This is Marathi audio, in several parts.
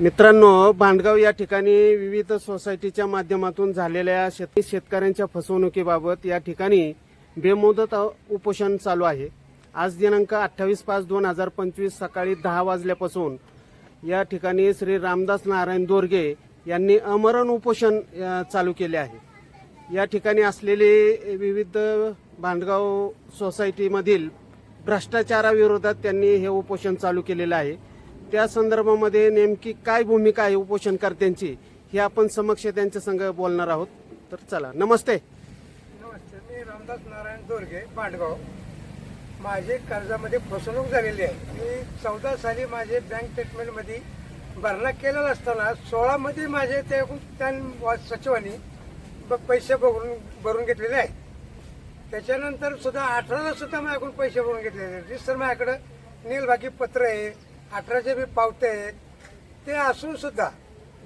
मित्रांनो बांधगाव या ठिकाणी विविध सोसायटीच्या माध्यमातून झालेल्या शेत शेतकऱ्यांच्या फसवणुकीबाबत या ठिकाणी बेमुदत उपोषण चालू आहे. आज दिनांक अठ्ठावीस पाच दोन हजार पंचवीस सकाळी दहा वाजल्यापासून या ठिकाणी श्री रामदास नारायण दोरगे यांनी अमरण उपोषण चालू केले आहे. या ठिकाणी असलेले विविध भांडगाव सोसायटीमधील भ्रष्टाचाराविरोधात त्यांनी हे उपोषण चालू केलेलं आहे. त्या संदर्भामध्ये नेमकी काय भूमिका आहे उपोषणकर्त्यांची हे आपण समक्ष त्यांच्या संघ बोलणार आहोत. तर चला नमस्ते. नमस्ते मी रामदास नारायण दोरगे पांडगाव माझे कर्जामध्ये फसवणूक झालेली आहे. मी चौदा साली माझे बँक स्टेटमेंटमध्ये भरणा केलेला असताना सोळामध्ये माझे ते त्या सचिवांनी ब- पैसे भरून भरून घेतलेले आहेत. त्याच्यानंतर सुद्धा अठराला सुद्धा माझ्याकडून पैसे भरून घेतलेले आहेत. सर माझ्याकडं नीलबाकी पत्र आहे अठराचे बी पावते आहेत ते असून सुद्धा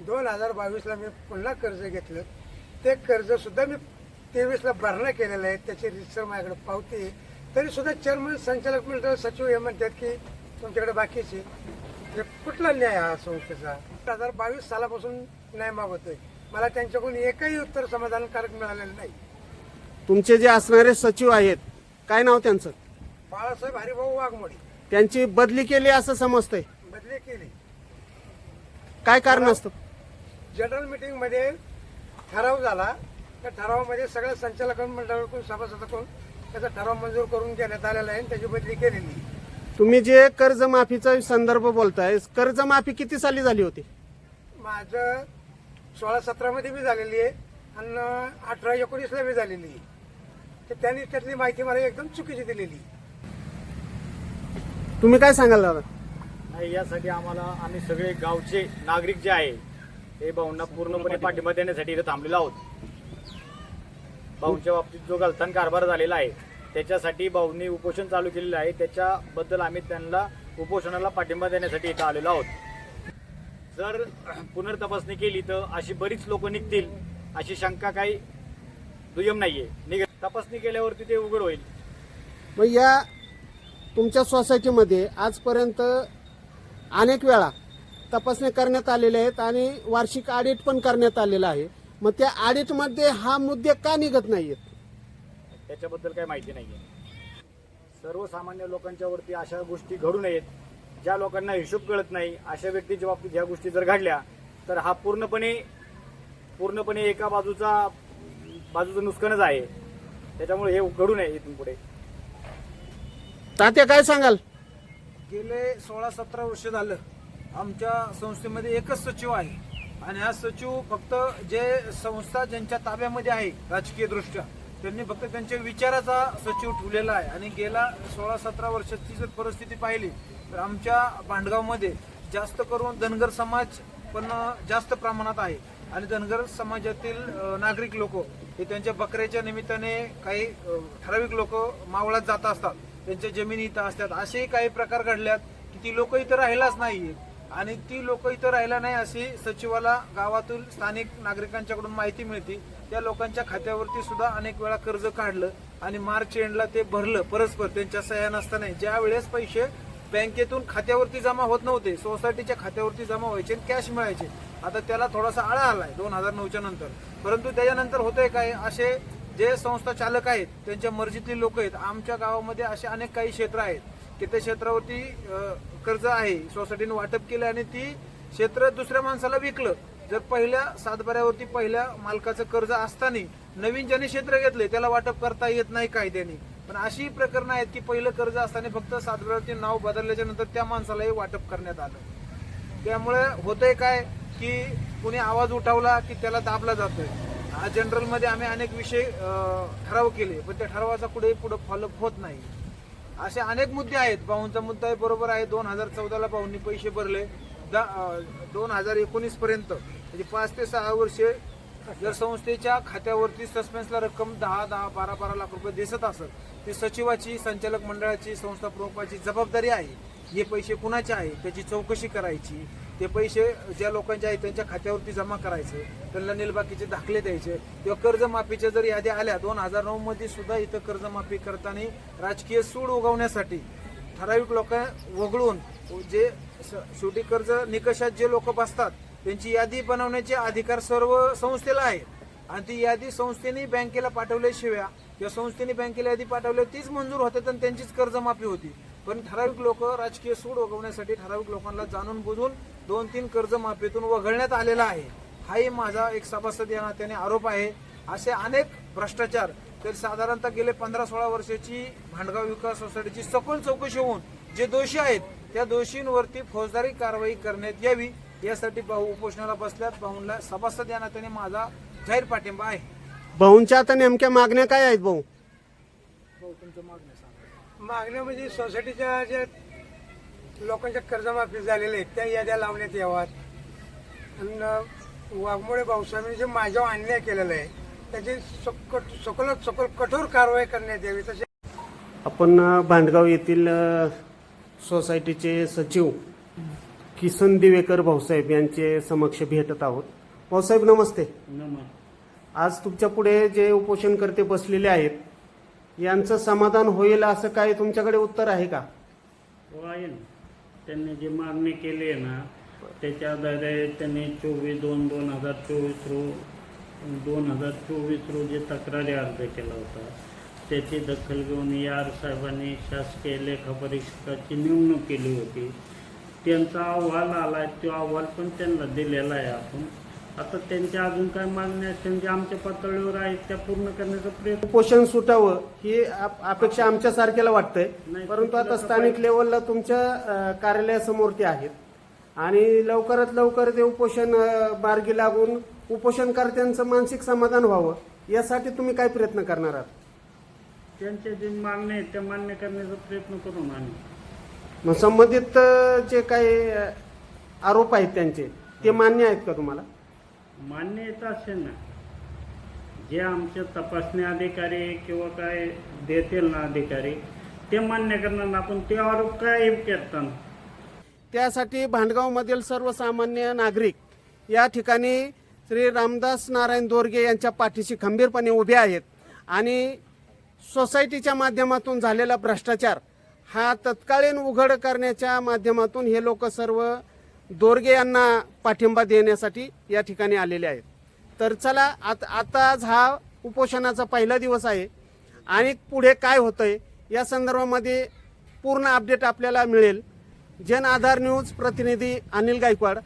दोन हजार बावीसला मी पुन्हा कर्ज घेतलं. ते कर्ज सुद्धा मी तेवीसला भरणा केलेलं आहे त्याची रिसर माझ्याकडे पावती. तरी सुद्धा चेअरमन संचालक मंडळ सचिव हे म्हणतात की तुमच्याकडे बाकीचे हे कुठला न्याय हा संस्थेचा? दोन हजार बावीस सालापासून न्याय मागवतोय. मला त्यांच्याकडून एकही उत्तर समाधानकारक मिळालेलं नाही. तुमचे जे असणारे सचिव आहेत काय नाव त्यांचं? बाळासाहेब हरिभाऊ वाघमोडी. त्यांची बदली केली असं समजतंय. बदली केली. काय कारण असतं? जनरल मीटिंगमध्ये ठराव झाला. त्या ठरावामध्ये सगळ्या संचालक मंडळाकडून सभासदाकडून त्याचा ठराव मंजूर करून घेण्यात आलेला आहे आणि त्याची बदली केलेली. तुम्ही जे कर्जमाफीचा संदर्भ बोलताय कर्जमाफी किती साली झाली होती? माझं सोळा सतरामध्ये बी झालेली आहे आणि अठरा एकोणीसला बी झालेली आहे. तर त्यांनी त्यातली माहिती मला एकदम चुकीची दिलेली आहे. तुम्ही काय सांगाल दादा? नाही यासाठी आम्हाला आम्ही सगळे गावचे नागरिक जे आहे हे भाऊंना पूर्णपणे पाठिंबा देण्यासाठी इथे थांबलेलो आहोत. भाऊंच्या बाबतीत जो गलथान कारभार झालेला आहे त्याच्यासाठी भाऊंनी उपोषण चालू केलेलं आहे. त्याच्याबद्दल आम्ही त्यांना उपोषणाला पाठिंबा देण्यासाठी इथं आलेलो आहोत. जर पुनर्तपासणी केली तर अशी बरीच लोक निघतील अशी शंका काही दुय्यम नाहीये. निघ तपासणी केल्यावरती ते उघड होईल. मग या तुमच्या सोसायटीमध्ये आजपर्यंत अनेक वेळा तपासण्या करण्यात आलेल्या आहेत आणि वार्षिक ऑडिट पण करण्यात आलेलं आहे. मग त्या ऑडिटमध्ये हा मुद्दे का निघत नाहीयेत? त्याच्याबद्दल काही माहिती नाहीये. सर्वसामान्य लोकांच्या वरती अशा गोष्टी घडू नयेत. ज्या लोकांना हिशोब कळत नाही अशा व्यक्तीच्या बाबतीत ह्या गोष्टी जर घडल्या तर हा पूर्णपणे पूर्णपणे एका बाजूचा बाजूचं नुकसानच आहे. त्याच्यामुळे हे घडू नये इथून पुढे. तात्या काय सांगाल? गेले सोळा सतरा वर्ष झालं आमच्या संस्थेमध्ये एकच सचिव आहे. आणि हा सचिव फक्त जे संस्था ज्यांच्या ताब्यामध्ये आहे राजकीय दृष्ट्या त्यांनी फक्त त्यांच्या विचाराचा सचिव ठेवलेला आहे. आणि गेल्या सोळा सतरा वर्षाची जर परिस्थिती पाहिली तर आमच्या भांडगावमध्ये जास्त करून धनगर समाज पण जास्त प्रमाणात आहे. आणि धनगर समाजातील नागरिक लोक हे त्यांच्या बकऱ्याच्या निमित्ताने काही ठराविक लोक मावळात जात असतात. त्यांच्या जमिनी इथं असतात. असेही काही प्रकार घडल्यात की ती लोक इथं राहिलाच नाही आणि ती लोक इथं राहिला नाही अशी सचिवाला गावातील स्थानिक नागरिकांच्याकडून माहिती मिळते. त्या लोकांच्या खात्यावरती सुद्धा अनेक वेळा कर्ज काढलं आणि मार्च एंडला ते भरलं. परस्पर त्यांच्या सह्या नसताना ज्या वेळेस पैसे बँकेतून खात्यावरती जमा होत नव्हते सोसायटीच्या खात्यावरती जमा व्हायचे आणि कॅश मिळायचे. आता त्याला थोडासा आळा आलाय दोन हजार नऊच्या नंतर. परंतु त्याच्यानंतर होतंय काय? असे जे संस्था चालक आहेत त्यांच्या मर्जीतली लोक आहेत आमच्या गावामध्ये असे अनेक काही क्षेत्र आहेत. की त्या क्षेत्रावरती कर्ज आहे सोसायटीने वाटप केलं आणि ती क्षेत्र दुसऱ्या माणसाला विकलं. जर पहिल्या सातबाऱ्यावरती पहिल्या मालकाचं कर्ज असताना नवीन ज्याने क्षेत्र घेतले त्याला वाटप करता येत नाही कायद्याने. पण अशी प्रकरणं आहेत की पहिलं कर्ज असताना फक्त सातबाऱ्यावरती नाव बदलल्याच्या नंतर त्या माणसालाही वाटप करण्यात आलं. त्यामुळे होतंय काय की कुणी आवाज उठवला की त्याला दाबला जातोय. हा जनरलमध्ये आम्ही अनेक विषय ठराव केले पण त्या ठरावाचा कुठे पुढे फॉलोअप होत नाही. असे अनेक मुद्दे आहेत. भाऊंचा मुद्दा बरोबर आहे. दोन हजार चौदाला भाऊंनी पैसे भरले. दोन हजार एकोणीस पर्यंत म्हणजे पाच ते सहा वर्षे जर संस्थेच्या खात्यावरती सस्पेन्सला रक्कम दहा दहा बारा बारा लाख रुपये दिसत असत ती सचिवाची संचालक मंडळाची संस्था प्रमुखाची जबाबदारी आहे. हे पैसे कुणाचे आहे? त्याची चौकशी करायची. ते पैसे ज्या लोकांचे आहेत त्यांच्या खात्यावरती जमा करायचे त्यांना निलबाकीचे दाखले द्यायचे किंवा कर्जमाफीच्या जर याद्या आल्या दोन हजार नऊ मध्ये सुद्धा इथं कर्जमाफी करताना राजकीय सूड उगवण्यासाठी ठराविक लोक वगळून जे शेवटी कर्ज निकषात जे लोक बसतात त्यांची यादी बनवण्याचे अधिकार सर्व संस्थेला आहे आणि ती यादी संस्थेने बँकेला पाठवल्याशिवाय किंवा संस्थेने बँकेला यादी पाठवल्या तीच मंजूर होते आणि त्यांचीच कर्जमाफी होती. पण ठराविक लोक राजकीय सूड वगवण्यासाठी ठराविक लोकांना जाणून बुजून दोन तीन कर्जमाफीतून वगळण्यात आलेला आहे. हाही माझा एक सभासद या नात्याने आरोप आहे. असे अनेक भ्रष्टाचार तर साधारणतः गेले पंधरा सोळा वर्षाची भांडगाव विकास सोसायटीची सखोल चौकशी होऊन जे दोषी आहेत त्या दोषींवरती फौजदारी कारवाई करण्यात यावी यासाठी भाऊ उपोषणाला बसल्यात. भाऊंना सभासद या नात्याने माझा जाहीर पाठिंबा आहे. भाऊंच्या आता नेमक्या मागण्या काय आहेत भाऊ? मागण्या म्हणजे सोसायटीच्या ज्या लोकांच्या कर्जमाफी झालेल्या आहेत त्या याद्या लावण्यात याव्यात. आणि वाघमोडे भाऊसाहेबांनी जे माझ्यावर अन्याय केलेला आहे त्याची सकट सखोलात सखोल कठोर कारवाई करण्यात यावी. तसे आपण भांडगाव येथील सोसायटीचे सचिव किसन दिवेकर भाऊसाहेब यांचे समक्ष भेटत आहोत. भाऊसाहेब नमस्ते. आज तुमच्यापुढे जे उपोषणकर्ते बसलेले आहेत यांचं समाधान होईल असं काही तुमच्याकडे उत्तर आहे का? हो आहे ना. त्यांनी जी मागणी केली आहे ना त्याच्या आधारे त्यांनी चोवीस दोन दोन हजार चोवीस रो दोन हजार चोवीस रोजी तक्रारी अर्ज केला होता. त्याची दखल घेऊन यार साहेबांनी शासकीय लेखापरीक्षकाची नेमणूक केली होती. त्यांचा अहवाल आला तो अहवाल पण त्यांना दिलेला आहे आपण. आता त्यांच्या अजून काय मागण्या ज्या आमच्या पातळीवर आहेत त्या पूर्ण करण्याचा प्रयत्न उपोषण सुटावं ही आप- अपेक्षा आमच्या सारख्याला वाटतंय. नाही, परंतु आता स्थानिक लेवलला तुमच्या अ, कार्यालयासमोर ते आहेत. आणि लवकरात लवकर ते उपोषण अ, मार्गी लागून उपोषणकर्त्यांचं मानसिक समाधान व्हावं यासाठी तुम्ही काय प्रयत्न करणार आहात? त्यांच्या जे मागण्या आहेत त्या मान्य करण्याचा प्रयत्न करू ना आम्ही. मग संबंधित अ, जे काही अ, आरोप आहेत त्यांचे ते मान्य आहेत का तुम्हाला? मान्य येत असेल ना जे आमचे तपासणी अधिकारी किंवा काय देतील ना अधिकारी ते मान्य करणार आपण ते आरोप काय करतात त्यासाठी भांडगावमधील सर्वसामान्य नागरिक या ठिकाणी श्री रामदास नारायण दोरगे यांच्या पाठीशी खंबीरपणे उभे आहेत आणि सोसायटीच्या माध्यमातून झालेला भ्रष्टाचार हा तत्कालीन उघड करण्याच्या माध्यमातून हे लोक सर्व दोरगे यांना पाठिंबा देण्यासाठी या ठिकाणी आलेले आहेत. तर चला आता आता आज हा उपोषणाचा पहिला दिवस आहे. आणि पुढे काय होतं आहे या संदर्भामध्ये पूर्ण अपडेट आपल्याला मिळेल. जन आधार न्यूज प्रतिनिधी अनिल गायकवाड.